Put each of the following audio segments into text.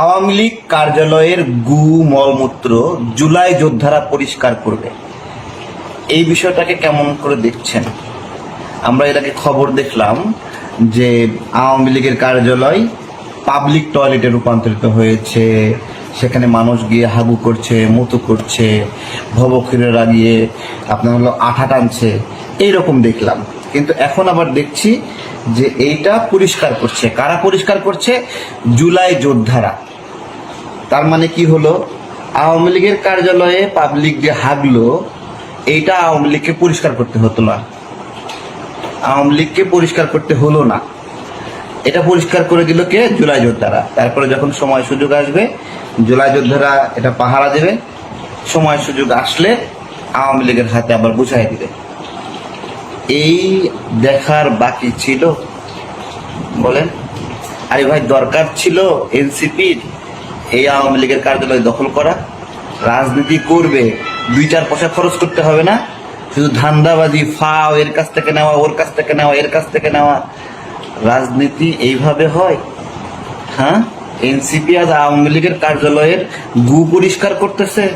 আওয়ামী লীগ কার্যালয়ের গু মলমূত্র জুলাই যোদ্ধারা পরিষ্কার করবে। এই বিষয়টাকে কেমন করে দেখছেন? আমরা এটাকে খবর দেখলাম যে আওয়ামী লীগের কার্যালয় পাবলিক টয়লেটে রূপান্তরিত হয়েছে। সেখানে মানুষ গিয়ে হাগু করছে, মতো করছে ভবক্ষীরেরা গিয়ে আপনার হলো আঠা টানছে। এইরকম দেখলাম। কিন্তু এখন আবার দেখছি যে এইটা পরিষ্কার করছে। কারা পরিষ্কার করছে? জুলাই যোদ্ধারা। তার মানে কি হলো? আওয়ামী লীগের কার্যালয়ে পাবলিক যে হাগলো, এইটা আওয়ামী লীগকে পরিষ্কার করতে হতো না। আওয়ামী লীগকে পরিষ্কার করতে হলো না। এটা পরিষ্কার করে দিল কে? জুলাই যোদ্ধারা। তারপরে যখন সময় সুযোগ আসবে, জুলাই যোদ্ধারা এটা পাহারা দেবে। সময় সুযোগ আসলে আওয়ামী লীগের হাতে আবার বুঝাই দিবে। এই দেখার বাকি ছিল। বলেন। আরে ভাই, দরকার ছিল এনসিপির এই আওয়ামী লীগের কার্যালয় দখল করা। রাজনীতি করবে দুই চার পয়সা খরচ করতে হবে না। শুধু ধান্দাবাজি, ফাও, এর কাছ থেকে নেওয়া, ওর কাছ থেকে নেওয়া, এর কাছ থেকে নেওয়া। রাজনীতি এইভাবে হয়। হ্যাঁ? এনসিপি আজ আওয়ামী লীগের কার্যালয়ের গু পরিষ্কার করতেছে।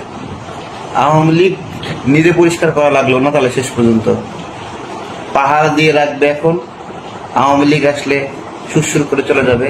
আওয়ামী লীগ নিজে পরিষ্কার করা লাগল না তাহলে শেষ পর্যন্ত। পাহাড় দিয়ে রাখবে এখন। আওয়ামী লীগ আসলে সুর করে চলে যাবে।